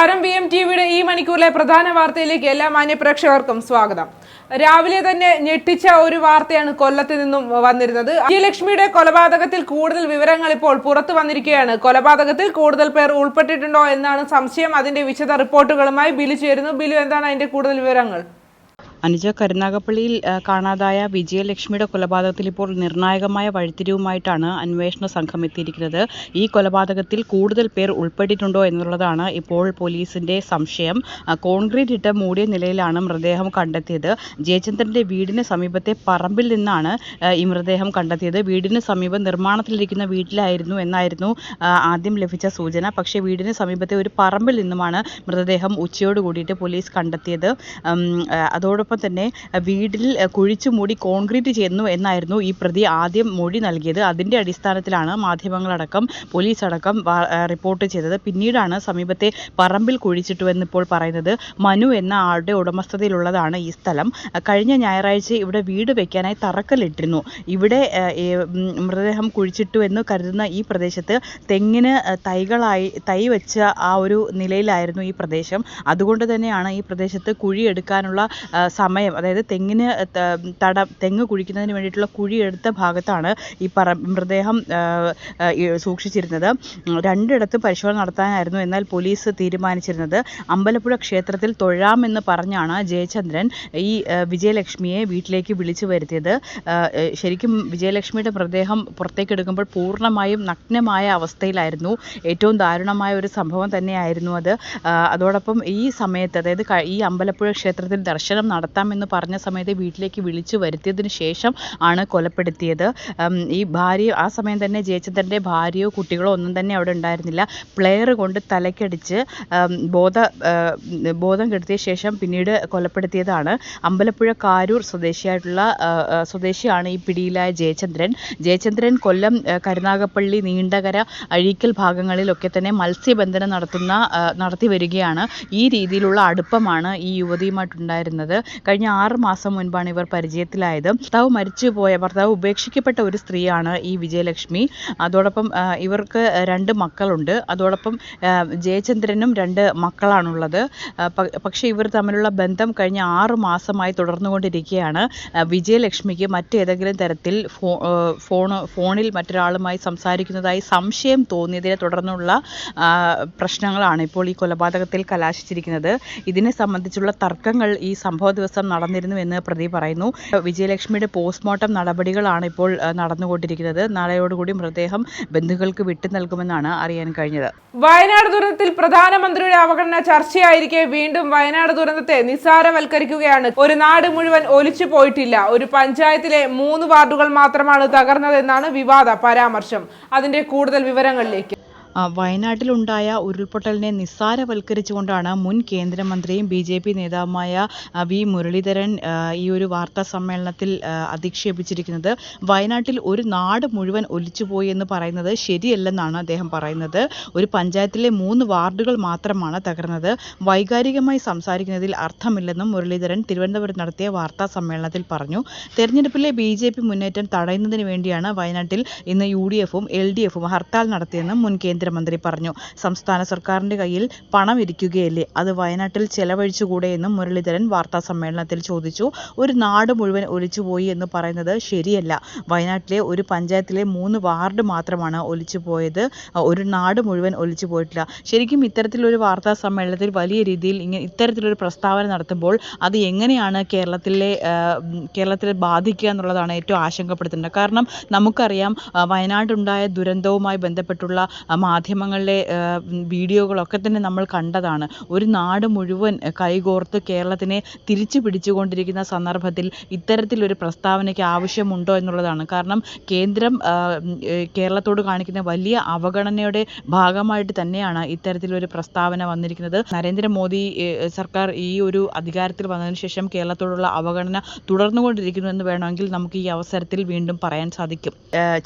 നമസ്കാരം. V M ടിവിയുടെ ഈ മണിക്കൂറിലെ പ്രധാന വാർത്തയിലേക്ക് എല്ലാ മാന്യപ്രേക്ഷകർക്കും സ്വാഗതം. രാവിലെ തന്നെ ഞെട്ടിച്ച ഒരു വാർത്തയാണ് കൊല്ലത്ത് നിന്നും വന്നിരുന്നത്. വിജയലക്ഷ്മിയുടെ കൊലപാതകത്തിൽ കൂടുതൽ വിവരങ്ങൾ ഇപ്പോൾ പുറത്തു വന്നിരിക്കുകയാണ്. കൊലപാതകത്തിൽ കൂടുതൽ പേർ ഉൾപ്പെട്ടിട്ടുണ്ടോ എന്നാണ് സംശയം. അതിന്റെ വിശദ റിപ്പോർട്ടുകളുമായി ബിലു ചേരുന്നു. ബിലു എന്താണ് അതിന്റെ കൂടുതൽ വിവരങ്ങൾ? അനുജ കരുനാഗപ്പള്ളിയിൽ കാണാതായ വിജയലക്ഷ്മിയുടെ കൊലപാതകത്തിൽ ഇപ്പോൾ നിർണായകമായ വഴിത്തിരിവുമായിട്ടാണ് അന്വേഷണ സംഘം എത്തിയിരിക്കുന്നത്. ഈ കൊലപാതകത്തിൽ കൂടുതൽ പേർ ഉൾപ്പെട്ടിട്ടുണ്ടോ എന്നുള്ളതാണ് ഇപ്പോൾ പോലീസിന്റെ സംശയം. കോൺക്രീറ്റ് ഇട്ട് മൂടിയ നിലയിലാണ് മൃതദേഹം കണ്ടെത്തിയത്. ജയചന്ദ്രന്റെ വീടിന് സമീപത്തെ പറമ്പിൽ നിന്നാണ് ഈ മൃതദേഹം കണ്ടെത്തിയത്. വീടിന് സമീപം നിർമ്മാണത്തിലിരിക്കുന്ന വീട്ടിലായിരുന്നു എന്നായിരുന്നു ആദ്യം ലഭിച്ച സൂചന. പക്ഷേ വീടിന് സമീപത്തെ ഒരു പറമ്പിൽ നിന്നുമാണ് മൃതദേഹം ഉച്ചയോട് കൂടിയിട്ട് പോലീസ് കണ്ടെത്തിയത്. ആ, അതോടൊപ്പം തന്നെ വീടിൽ കുഴിച്ച് മൂടി കോൺക്രീറ്റ് ചെയ്യുന്നു എന്നായിരുന്നു ഈ പ്രതി ആദ്യം മൊഴി നൽകിയത്. അതിന്റെ അടിസ്ഥാനത്തിലാണ് മാധ്യമങ്ങളടക്കം പോലീസ് അടക്കം റിപ്പോർട്ട് ചെയ്തത്. പിന്നീടാണ് സമീപത്തെ പറമ്പിൽ കുഴിച്ചിട്ടുവെന്ന് ഇപ്പോൾ പറയുന്നത് മനു എന്ന ആളുടെ ഉടമസ്ഥതയിലുള്ളതാണ് ഈ സ്ഥലം. കഴിഞ്ഞ ഞായറാഴ്ച ഇവിടെ വീട് വെക്കാനായി തറക്കല്ലിട്ടിരുന്നു. ഇവിടെ മൃതദേഹം കുഴിച്ചിട്ടു എന്ന് കരുതുന്ന ഈ പ്രദേശത്ത് തെങ്ങിന് തൈകളായി തൈ വെച്ച ആ ഒരു നിലയിലായിരുന്നു ഈ പ്രദേശം. അതുകൊണ്ട് തന്നെയാണ് ഈ പ്രദേശത്ത് കുഴിയെടുക്കാനുള്ള സമയം അതായത് തെങ്ങിന് തട തെങ്ങ് കുഴിക്കുന്നതിന് വേണ്ടിയിട്ടുള്ള കുഴിയെടുത്ത ഭാഗത്താണ് ഈ പറ മൃതദേഹം സൂക്ഷിച്ചിരുന്നത്. രണ്ടിടത്ത് പരിശോധന നടത്താനായിരുന്നു എന്നാൽ പോലീസ് തീരുമാനിച്ചിരുന്നത്. അമ്പലപ്പുഴ ക്ഷേത്രത്തിൽ തൊഴാമെന്ന് പറഞ്ഞാണ് ജയചന്ദ്രൻ ഈ വിജയലക്ഷ്മിയെ വീട്ടിലേക്ക് വിളിച്ചു വരുത്തിയത്. ശരിക്കും വിജയലക്ഷ്മിയുടെ മൃതദേഹം പുറത്തേക്ക് എടുക്കുമ്പോൾ പൂർണമായും നഗ്നമായ അവസ്ഥയിലായിരുന്നു. ഏറ്റവും ദാരുണമായ ഒരു സംഭവം തന്നെയായിരുന്നു അത്. അതോടൊപ്പം ഈ സമയത്ത് അതായത് ഈ അമ്പലപ്പുഴ ക്ഷേത്രത്തിൽ ദർശനം നടത്താമെന്ന് പറഞ്ഞ സമയത്ത് വീട്ടിലേക്ക് വിളിച്ചു വരുത്തിയതിന് ശേഷം ആണ് കൊലപ്പെടുത്തിയത്. ഈ ഭാര്യ ആ സമയം തന്നെ ജയചന്ദ്രന്റെ ഭാര്യയോ കുട്ടികളോ ഒന്നും തന്നെ അവിടെ ഉണ്ടായിരുന്നില്ല. പ്ലെയർ കൊണ്ട് തലക്കടിച്ച് ബോധ ബോധം കെടുത്തിയ ശേഷം പിന്നീട് കൊലപ്പെടുത്തിയതാണ്. അമ്പലപ്പുഴ കാരൂർ സ്വദേശിയായിട്ടുള്ള സ്വദേശിയാണ് ഈ പിടിയിലായ ജയചന്ദ്രൻ. ജയചന്ദ്രൻ കൊല്ലം കരുനാഗപ്പള്ളി നീണ്ടകര അഴീക്കൽ ഭാഗങ്ങളിലൊക്കെ തന്നെ മത്സ്യബന്ധനം നടത്തുന്ന നടത്തി വരികയാണ്. ഈ രീതിയിലുള്ള അടുപ്പമാണ് ഈ യുവതിയുമായിട്ടുണ്ടായിരുന്നത്. കഴിഞ്ഞ ആറ് മാസം മുൻപാണ് ഇവർ പരിചയത്തിലായത്. ഭർത്താവ് മരിച്ചുപോയ ഭർത്താവ് ഉപേക്ഷിക്കപ്പെട്ട ഒരു സ്ത്രീയാണ് ഈ വിജയലക്ഷ്മി. അതോടൊപ്പം ഇവർക്ക് രണ്ട് മക്കളുണ്ട്. അതോടൊപ്പം ജയചന്ദ്രനും രണ്ട് മക്കളാണുള്ളത്. പക്ഷേ ഇവർ തമ്മിലുള്ള ബന്ധം കഴിഞ്ഞ ആറ് മാസമായി തുടർന്നുകൊണ്ടിരിക്കുകയാണ്. വിജയലക്ഷ്മിക്ക് മറ്റേതെങ്കിലും തരത്തിൽ ഫോൺ ഫോണിൽ മറ്റൊരാളുമായി സംസാരിക്കുന്നതായി സംശയം തോന്നിയതിനെ തുടർന്നുള്ള പ്രശ്നങ്ങളാണ് ഇപ്പോൾ ഈ കൊലപാതകത്തിൽ കലാശിച്ചിരിക്കുന്നത്. ഇതിനെ സംബന്ധിച്ചുള്ള തർക്കങ്ങൾ ഈ സംഭവ ദിവസം നടന്നിരുന്നു എന്ന് പ്രതി പറയുന്നു. വിജയലക്ഷ്മിയുടെ പോസ്റ്റ്മോർട്ടം നടപടികളാണ് ഇപ്പോൾ നടന്നുകൊണ്ടിരിക്കുന്നത്. നാളെയോടുകൂടി മൃതദേഹം ബന്ധുക്കൾക്ക് വിട്ടു നൽകുമെന്നാണ് അറിയാൻ കഴിഞ്ഞത്. വയനാട് ദുരന്തത്തിൽ പ്രധാനമന്ത്രിയുടെ അവഗണന ചർച്ചയായിരിക്കെ. വീണ്ടും വയനാട് ദുരന്തത്തെ നിസ്സാരവൽക്കരിക്കുകയാണ് ഒരു നാട് മുഴുവൻ ഒലിച്ചു പോയിട്ടില്ല. ഒരു പഞ്ചായത്തിലെ മൂന്ന് വാർഡുകൾ മാത്രമാണ് തകർന്നതെന്നാണ് വിവാദ പരാമർശം. അതിന്റെ കൂടുതൽ വിവരങ്ങളിലേക്ക്. വയനാട്ടിലുണ്ടായ ഉരുൾപൊട്ടലിനെ നിസ്സാരവൽക്കരിച്ചുകൊണ്ടാണ് മുൻ കേന്ദ്രമന്ത്രിയും ബി ജെ പി നേതാവുമായ വി മുരളീധരൻ ഈ ഒരു വാർത്താ സമ്മേളനത്തിൽ അധിക്ഷേപിച്ചിരിക്കുന്നത്. വയനാട്ടിൽ ഒരു നാട് മുഴുവൻ ഒലിച്ചുപോയി എന്ന് പറയുന്നത് ശരിയല്ലെന്നാണ് അദ്ദേഹം പറയുന്നത്. ഒരു പഞ്ചായത്തിലെ മൂന്ന് വാർഡുകൾ മാത്രമാണ് തകർന്നത്. വൈകാരികമായി സംസാരിക്കുന്നതിൽ അർത്ഥമില്ലെന്നും മുരളീധരൻ തിരുവനന്തപുരത്ത് നടത്തിയ വാർത്താ സമ്മേളനത്തിൽ പറഞ്ഞു. തെരഞ്ഞെടുപ്പിലെ ബി ജെ പി മുന്നേറ്റം തടയുന്നതിന് വേണ്ടിയാണ് വയനാട്ടിൽ ഇന്ന് യു ഡി എഫും എൽ ഡി എഫും ഹർത്താൽ നടത്തിയെന്നും മുൻ കേന്ദ്രമന്ത്രി പറഞ്ഞു. സംസ്ഥാന സർക്കാരിന്റെ കയ്യിൽ പണം ഇരിക്കുകയല്ലേ അത് വയനാട്ടിൽ ചെലവഴിച്ചുകൂടെ എന്നും മുരളീധരൻ വാർത്താ സമ്മേളനത്തിൽ ചോദിച്ചു. ഒരു നാട് മുഴുവൻ ഒലിച്ചുപോയി എന്ന് പറയുന്നത് ശരിയല്ല. വയനാട്ടിലെ ഒരു പഞ്ചായത്തിലെ മൂന്ന് വാർഡ് മാത്രമാണ് ഒലിച്ചുപോയത്. പോയത് ഒരു നാട് മുഴുവൻ ഒലിച്ചു പോയിട്ടില്ല ശരിക്കും ഇത്തരത്തിലൊരു വാർത്താ സമ്മേളനത്തിൽ വലിയ രീതിയിൽ ഇങ്ങനെ ഇത്തരത്തിലൊരു പ്രസ്താവന നടത്തുമ്പോൾ അത് എങ്ങനെയാണ് കേരളത്തിലെ കേരളത്തിലെ ബാധിക്കുക എന്നുള്ളതാണ് ഏറ്റവും ആശങ്കപ്പെടുത്തുന്നത് കാരണം നമുക്കറിയാം വയനാടുണ്ടായ ദുരന്തവുമായി ബന്ധപ്പെട്ടുള്ള മാധ്യമങ്ങളിലെ വീഡിയോകളൊക്കെ തന്നെ നമ്മൾ കണ്ടതാണ്. ഒരു നാട് മുഴുവൻ കൈകോർത്ത് കേരളത്തിനെ തിരിച്ചു പിടിച്ചുകൊണ്ടിരിക്കുന്ന സന്ദർഭത്തിൽ ഇത്തരത്തിലൊരു പ്രസ്താവനയ്ക്ക് ആവശ്യമുണ്ടോ എന്നുള്ളതാണ്. കാരണം കേന്ദ്രം കേരളത്തോട് കാണിക്കുന്ന വലിയ അവഗണനയുടെ ഭാഗമായിട്ട് തന്നെയാണ് ഇത്തരത്തിലൊരു പ്രസ്താവന വന്നിരിക്കുന്നത്. നരേന്ദ്രമോദി സർക്കാർ ഈ ഒരു അധികാരത്തിൽ വന്നതിന് ശേഷം കേരളത്തോടുള്ള അവഗണന തുടർന്നുകൊണ്ടിരിക്കുന്നു എന്ന് വേണമെങ്കിൽ നമുക്ക് ഈ അവസരത്തിൽ വീണ്ടും പറയാൻ സാധിക്കും.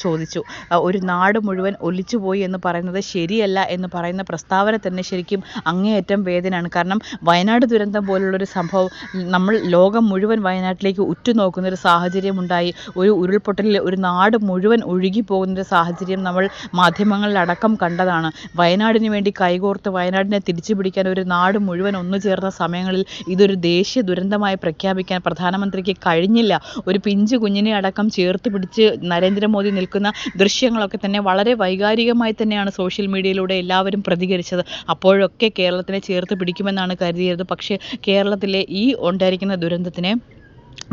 ചോദിച്ചു. ഒരു നാട് മുഴുവൻ ഒലിച്ചുപോയി എന്ന് പറയുന്നത് പറയുന്നത് ശരിയല്ല എന്ന് പറയുന്ന പ്രസ്താവന തന്നെ ശരിക്കും അങ്ങേയറ്റം വേദനയാണ്. കാരണം വയനാട് ദുരന്തം പോലുള്ളൊരു സംഭവം നമ്മൾ ലോകം മുഴുവൻ വയനാട്ടിലേക്ക് ഉറ്റുനോക്കുന്നൊരു സാഹചര്യമുണ്ടായി. ഒരു ഉരുൾപൊട്ടലിൽ ഒരു നാട് മുഴുവൻ ഒഴുകി പോകുന്നൊരു സാഹചര്യം നമ്മൾ മാധ്യമങ്ങളിലടക്കം കണ്ടതാണ്. വയനാടിന് വേണ്ടി കൈകോർത്ത് വയനാടിനെ തിരിച്ചു പിടിക്കാൻ ഒരു നാട് മുഴുവൻ ഒന്നു ചേർന്ന സമയങ്ങളിൽ ഇതൊരു ദേശീയ ദുരന്തമായി പ്രഖ്യാപിക്കാൻ പ്രധാനമന്ത്രിക്ക് കഴിഞ്ഞില്ല. ഒരു പിഞ്ചു കുഞ്ഞിനെ അടക്കം ചേർത്ത് പിടിച്ച് നരേന്ദ്രമോദി നിൽക്കുന്ന ദൃശ്യങ്ങളൊക്കെ തന്നെ വളരെ വൈകാരികമായി തന്നെയാണ് സോഷ്യൽ മീഡിയയിലൂടെ എല്ലാവരും പ്രതികരിച്ചത്. അപ്പോഴൊക്കെ കേരളത്തിനെ ചേർത്ത് പിടിക്കുമെന്നാണ് കരുതിയത് പക്ഷേ കേരളത്തിലെ ഈ ഉണ്ടായിരിക്കുന്ന ദുരന്തത്തിനെ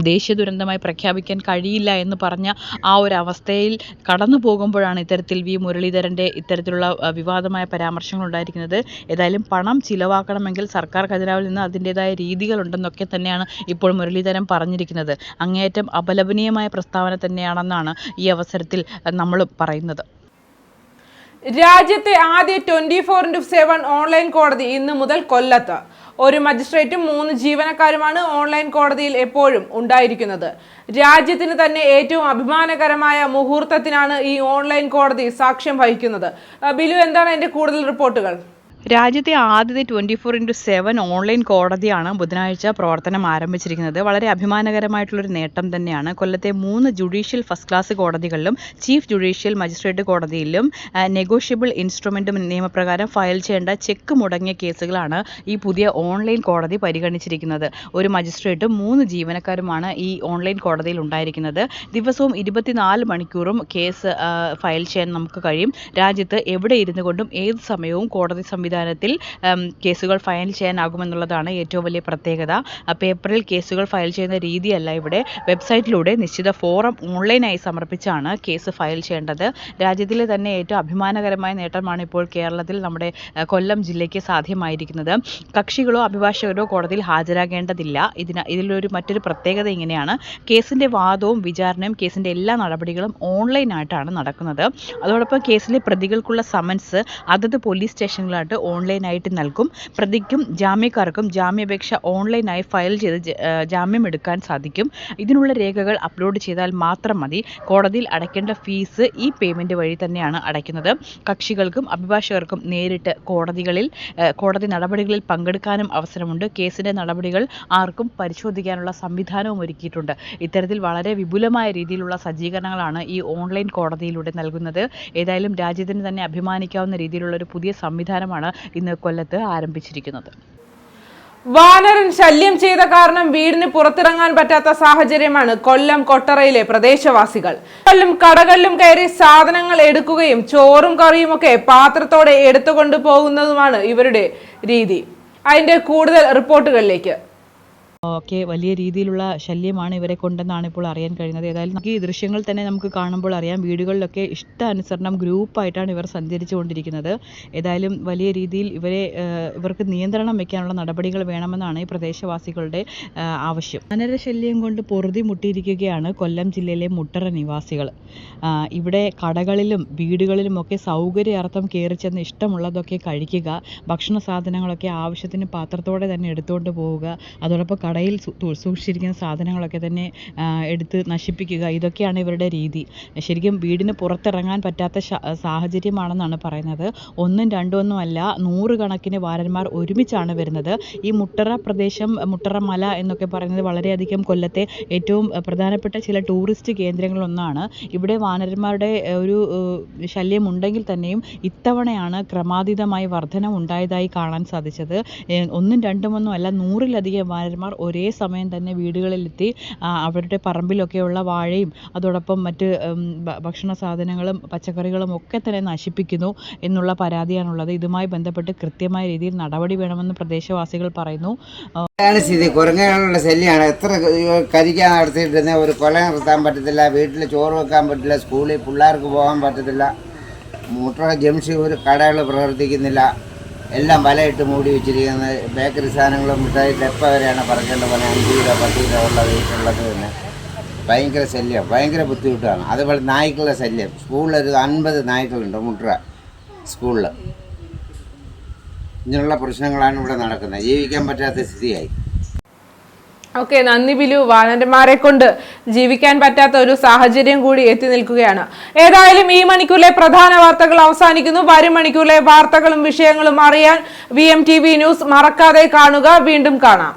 ദേശീയ ദുരന്തമായി പ്രഖ്യാപിക്കാൻ കഴിയില്ല എന്ന് പറഞ്ഞ ആ ഒരു അവസ്ഥയിൽ കടന്നു പോകുമ്പോഴാണ് ഇത്തരത്തിൽ വി. മുരളീധരന്റെ ഇത്തരത്തിലുള്ള വിവാദമായ പരാമർശങ്ങൾ ഉണ്ടായിരിക്കുന്നത്. ഏതായാലും പണം ചിലവാക്കണമെങ്കിൽ സർക്കാർ ഖജനാവിൽ നിന്ന് അതിന്റെതായ രീതികളുണ്ടെന്നൊക്കെ തന്നെയാണ് ഇപ്പോൾ മുരളീധരൻ പറഞ്ഞിരിക്കുന്നത്. അങ്ങേയറ്റം അപലപനീയമായ പ്രസ്താവന തന്നെയാണെന്നാണ് ഈ അവസരത്തിൽ നമ്മൾ പറയുന്നത്. രാജ്യത്തെ ആദ്യ twenty four into seven online കോടതി ഇന്ന് മുതൽ കൊല്ലത്ത്. ഒരു മജിസ്ട്രേറ്റും മൂന്ന് ജീവനക്കാരുമാണ് ഓൺലൈൻ കോടതിയിൽ എപ്പോഴും ഉണ്ടായിരിക്കുന്നത്. രാജ്യത്തിന് തന്നെ ഏറ്റവും അഭിമാനകരമായ മുഹൂർത്തത്തിനാണ് ഈ ഓൺലൈൻ കോടതി സാക്ഷ്യം വഹിക്കുന്നത്. ബിലു എന്താണ് അതിന്റെ കൂടുതൽ റിപ്പോർട്ടുകൾ? രാജ്യത്തെ ആദ്യത്തെ twenty four into seven online കോടതിയാണ് ബുധനാഴ്ച പ്രവർത്തനം ആരംഭിച്ചിരിക്കുന്നത്. വളരെ അഭിമാനകരമായിട്ടുള്ളൊരു നേട്ടം തന്നെയാണ്. കൊല്ലത്തെ മൂന്ന് ജുഡീഷ്യൽ ഫസ്റ്റ് ക്ലാസ് കോടതികളിലും ചീഫ് ജുഡീഷ്യൽ മജിസ്ട്രേറ്റ് കോടതിയിലും നെഗോഷ്യബിൾ ഇൻസ്ട്രുമെന്റും നിയമപ്രകാരം ഫയൽ ചെയ്യേണ്ട ചെക്ക് മുടങ്ങിയ കേസുകളാണ് ഈ പുതിയ ഓൺലൈൻ കോടതി പരിഗണിച്ചിരിക്കുന്നത്. ഒരു മജിസ്ട്രേറ്റും മൂന്ന് ജീവനക്കാരുമാണ് ഈ ഓൺലൈൻ കോടതിയിൽ ഉണ്ടായിരിക്കുന്നത്. ദിവസവും ഇരുപത്തിനാല് മണിക്കൂറും കേസ് ഫയൽ ചെയ്യാൻ നമുക്ക് കഴിയും. രാജ്യത്ത് എവിടെ ഇരുന്നു കൊണ്ടും ഏത് സമയവും കോടതി സംവിധാനത്തിൽ കേസുകൾ ഫയൽ ചെയ്യാനാകുമെന്നുള്ളതാണ് ഏറ്റവും വലിയ പ്രത്യേകത. പേപ്പറിൽ കേസുകൾ ഫയൽ ചെയ്യുന്ന രീതിയല്ല ഇവിടെ. വെബ്സൈറ്റിലൂടെ നിശ്ചിത ഫോറം ഓൺലൈനായി സമർപ്പിച്ചാണ് കേസ് ഫയൽ ചെയ്യേണ്ടത്. രാജ്യത്തിലെ തന്നെ ഏറ്റവും അഭിമാനകരമായ നേട്ടമാണ് ഇപ്പോൾ കേരളത്തിൽ നമ്മുടെ കൊല്ലം ജില്ലയ്ക്ക് സാധ്യമായിരിക്കുന്നത്. കക്ഷികളോ അഭിഭാഷകരോ കോടതിയിൽ ഹാജരാകേണ്ടതില്ല. ഇതിന് ഇതിലൊരു മറ്റൊരു പ്രത്യേകത ഇങ്ങനെയാണ്. കേസിന്റെ വാദവും വിചാരണയും കേസിന്റെ എല്ലാ നടപടികളും ഓൺലൈനായിട്ടാണ് നടക്കുന്നത്. അതോടൊപ്പം കേസിലെ പ്രതികൾക്കുള്ള സമൻസ് അതത് പോലീസ് സ്റ്റേഷനുകളായിട്ട് ഓൺലൈനായിട്ട് നൽകും. പ്രതിക്കും ജാമ്യക്കാർക്കും ജാമ്യാപേക്ഷ ഓൺലൈനായി ഫയൽ ചെയ്ത് ജാമ്യം എടുക്കാൻ സാധിക്കും. ഇതിനുള്ള രേഖകൾ അപ്ലോഡ് ചെയ്താൽ മാത്രം മതി. കോടതിയിൽ അടയ്ക്കേണ്ട ഫീസ് ഈ പേയ്മെന്റ് വഴി തന്നെയാണ് അടയ്ക്കുന്നത്. കക്ഷികൾക്കും അഭിഭാഷകർക്കും നേരിട്ട് കോടതികളിൽ കോടതി നടപടികളിൽ പങ്കെടുക്കാനും അവസരമുണ്ട്. കേസിന്റെ നടപടികൾ ആർക്കും പരിശോധിക്കാനുള്ള സംവിധാനവും ഒരുക്കിയിട്ടുണ്ട്. ഇത്തരത്തിൽ വളരെ വിപുലമായ രീതിയിലുള്ള സജ്ജീകരണങ്ങളാണ് ഈ ഓൺലൈൻ കോടതിയിലൂടെ നൽകുന്നത്. ഏതായാലും രാജ്യത്തിന് തന്നെ അഭിമാനിക്കാവുന്ന രീതിയിലുള്ള ഒരു പുതിയ സംവിധാനമാണ് ഇന്ന് കൊല്ലത്ത് ആരംഭിച്ചിരിക്കുന്നത്. വാനരൻ ശല്യം ചെയ്ത കാരണം വീടിന് പുറത്തിറങ്ങാൻ പറ്റാത്ത സാഹചര്യമാണ് കൊല്ലം കൊട്ടറയിലെ പ്രദേശവാസികൾ. കൊല്ലം കടകളിലും കയറി സാധനങ്ങൾ എടുക്കുകയും ചോറും കറിയും ഒക്കെ പാത്രത്തോടെ എടുത്തുകൊണ്ട് പോകുന്നതുമാണ് ഇവരുടെ രീതി. അതിന്റെ കൂടുതൽ റിപ്പോർട്ടുകളിലേക്ക്. ഒക്കെ വലിയ രീതിയിലുള്ള ശല്യമാണ് ഇവരെ കൊണ്ടെന്നാണ് ഇപ്പോൾ അറിയാൻ കഴിയുന്നത്. ഏതായാലും നമുക്ക് ഈ ദൃശ്യങ്ങൾ തന്നെ നമുക്ക് കാണുമ്പോൾ അറിയാം. വീടുകളിലൊക്കെ ഇഷ്ടാനുസരണം ഗ്രൂപ്പായിട്ടാണ് ഇവർ സഞ്ചരിച്ചു കൊണ്ടിരിക്കുന്നത് ഏതായാലും വലിയ രീതിയിൽ ഇവരെ ഇവർക്ക് നിയന്ത്രണം വെക്കാനുള്ള നടപടികൾ വേണമെന്നാണ് ഈ പ്രദേശവാസികളുടെ ആവശ്യം. അനര ശല്യം കൊണ്ട് പൊറുതി മുട്ടിയിരിക്കുകയാണ് കൊല്ലം ജില്ലയിലെ മുട്ടറ നിവാസികൾ. ഇവിടെ കടകളിലും വീടുകളിലുമൊക്കെ സൗകര്യാർത്ഥം കയറി ചെന്ന് ഇഷ്ടമുള്ളതൊക്കെ കഴിക്കുക ഭക്ഷണ സാധനങ്ങളൊക്കെ ആവശ്യത്തിന് പാത്രത്തോടെ തന്നെ എടുത്തുകൊണ്ട് പോവുക അതോടൊപ്പം കടയിൽ സൂക്ഷിച്ചിരിക്കുന്ന സാധനങ്ങളൊക്കെ തന്നെ എടുത്ത് നശിപ്പിക്കുക. ഇതൊക്കെയാണ് ഇവരുടെ രീതി. ശരിക്കും വീടിന് പുറത്തിറങ്ങാൻ പറ്റാത്ത സാഹചര്യമാണെന്നാണ് പറയുന്നത്. ഒന്നും രണ്ടും ഒന്നും അല്ല നൂറുകണക്കിന് വാരന്മാർ ഒരുമിച്ചാണ് വരുന്നത്. ഈ മുട്ടറ പ്രദേശം മുട്ടറ മല എന്നൊക്കെ പറയുന്നത് വളരെയധികം കൊല്ലത്തെ ഏറ്റവും പ്രധാനപ്പെട്ട ചില ടൂറിസ്റ്റ് കേന്ദ്രങ്ങളൊന്നാണ് ഇവിടെ വാനരന്മാരുടെ ഒരു ശല്യം ഉണ്ടെങ്കിൽ തന്നെയും ഇത്തവണയാണ് ക്രമാതീതമായി വർധന ഉണ്ടായതായി കാണാൻ സാധിച്ചത്. ഒന്നും രണ്ടുമൊന്നും അല്ല നൂറിലധികം വാനരന്മാർ ഒരേ സമയം തന്നെ വീടുകളിലെത്തി അവരുടെ പറമ്പിലൊക്കെയുള്ള വാഴയും അതോടൊപ്പം മറ്റ് ഭക്ഷണ സാധനങ്ങളും പച്ചക്കറികളും ഒക്കെ തന്നെ നശിപ്പിക്കുന്നു എന്നുള്ള പരാതിയാണുള്ളത്. ഇതുമായി ബന്ധപ്പെട്ട് കൃത്യമായ രീതിയിൽ നടപടി വേണമെന്ന് പ്രദേശവാസികൾ പറയുന്നു. സ്ഥിതി കുരങ്ങകളുടെ ശല്യമാണ് എത്ര കരിക്കാൻ നടത്തിയിട്ടിരുന്ന ഒരു കൊല നിർത്താൻ പറ്റത്തില്ല. വീട്ടിൽ ചോറ് വെക്കാൻ പറ്റില്ല. സ്കൂളിൽ പിള്ളേർക്ക് പോകാൻ പറ്റത്തില്ല. മുട്ടറ ജംഷി ഒരു കടകൾ പ്രവർത്തിക്കുന്നില്ല. എല്ലാം വലയിട്ട് മൂടി വെച്ചിരിക്കുന്നത് ബേക്കറി സാധനങ്ങളും മിഠായി ഡെപ്പ വരെയാണ് പറക്കേണ്ട പോലെ അഞ്ച് കിലോ പത്ത് കിലോ ഉള്ള വീട്ടിലുള്ളത് തന്നെ. ഭയങ്കര ശല്യം. ഭയങ്കര ബുദ്ധിമുട്ടാണ്. അതുപോലെ നായ്ക്കളുടെ ശല്യം. സ്കൂളിലൊരു അൻപത് നായ്ക്കളുണ്ട് മുട്ട സ്കൂളിൽ ഇങ്ങനെയുള്ള പ്രശ്നങ്ങളാണ് ഇവിടെ നടക്കുന്നത്. ജീവിക്കാൻ പറ്റാത്ത സ്ഥിതിയായി. ഓക്കെ നന്ദി ബിലു. വാനരന്മാരെ കൊണ്ട് ജീവിക്കാൻ പറ്റാത്ത ഒരു സാഹചര്യം കൂടി എത്തി നിൽക്കുകയാണ്. ഏതായാലും ഈ മണിക്കൂറിലെ പ്രധാന വാർത്തകൾ അവസാനിക്കുന്നു. വരും മണിക്കൂറിലെ വാർത്തകളും വിഷയങ്ങളും അറിയാൻ വി ന്യൂസ് മറക്കാതെ കാണുക. വീണ്ടും കാണാം.